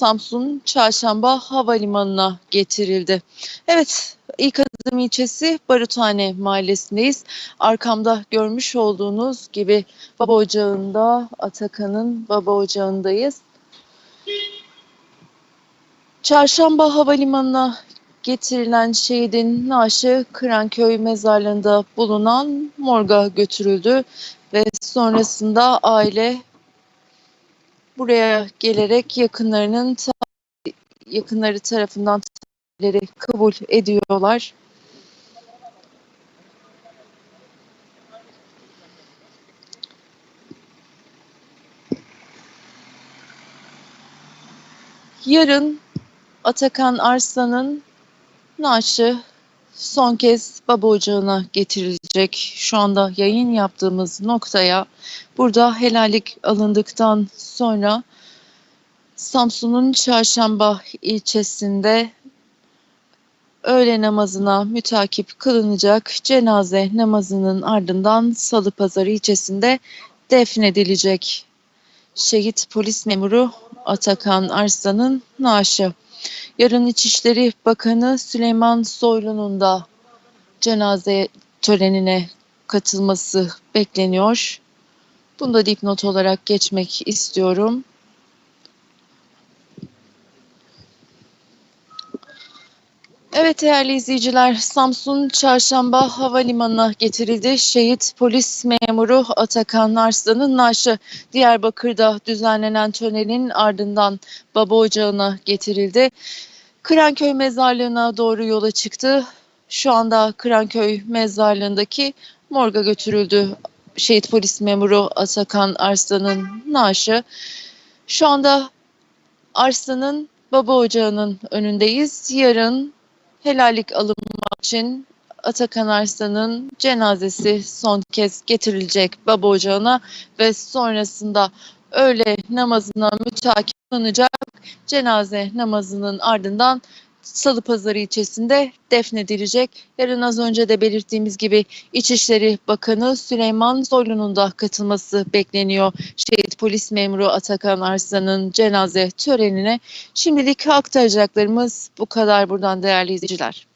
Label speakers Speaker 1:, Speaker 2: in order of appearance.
Speaker 1: Samsun Çarşamba Havalimanı'na getirildi. Evet, ilk adım ilçesi Baruthane Mahallesi'ndeyiz. Arkamda görmüş olduğunuz gibi baba ocağında, Atakan'ın baba ocağındayız. Çarşamba Havalimanı'na getirilen şehidin naaşı Kıranköy mezarlığında bulunan morga götürüldü ve sonrasında aile buraya gelerek yakınlarının yakınları tarafından kabul ediyorlar. Yarın Atakan Arslan'ın naaşı son kez baba ocağına getirilecek. Şu anda yayın yaptığımız noktaya burada helallik alındıktan sonra Samsun'un Çarşamba ilçesinde öğle namazına mütakip kılınacak cenaze namazının ardından Salıpazarı ilçesinde defnedilecek. Şehit polis memuru Atakan Arslan'ın naaşı. Yarın İçişleri Bakanı Süleyman Soylu'nun da cenaze törenine katılması bekleniyor. Bunu da dipnot olarak geçmek istiyorum. Evet değerli izleyiciler, Samsun Çarşamba Havalimanı'na getirildi. Şehit polis memuru Atakan Arslan'ın naaşı Diyarbakır'da düzenlenen törenin ardından baba ocağına getirildi. Kıranköy mezarlığına doğru yola çıktı. Şu anda Kıranköy mezarlığındaki morga götürüldü. Şehit polis memuru Atakan Arslan'ın naaşı. Şu anda Arslan'ın baba ocağının önündeyiz. Yarın helallik alınmak için Atakan Arslan'ın cenazesi son kez getirilecek baba ocağına ve sonrasında öğle namazına mütakip kılınacak cenaze namazının ardından Salıpazarı ilçesinde defnedilecek. Yarın az önce de belirttiğimiz gibi İçişleri Bakanı Süleyman Soylu'nun da katılması bekleniyor. Şehit polis memuru Atakan Arslan'ın cenaze törenine. Şimdilik aktaracaklarımız bu kadar buradan değerli izleyiciler.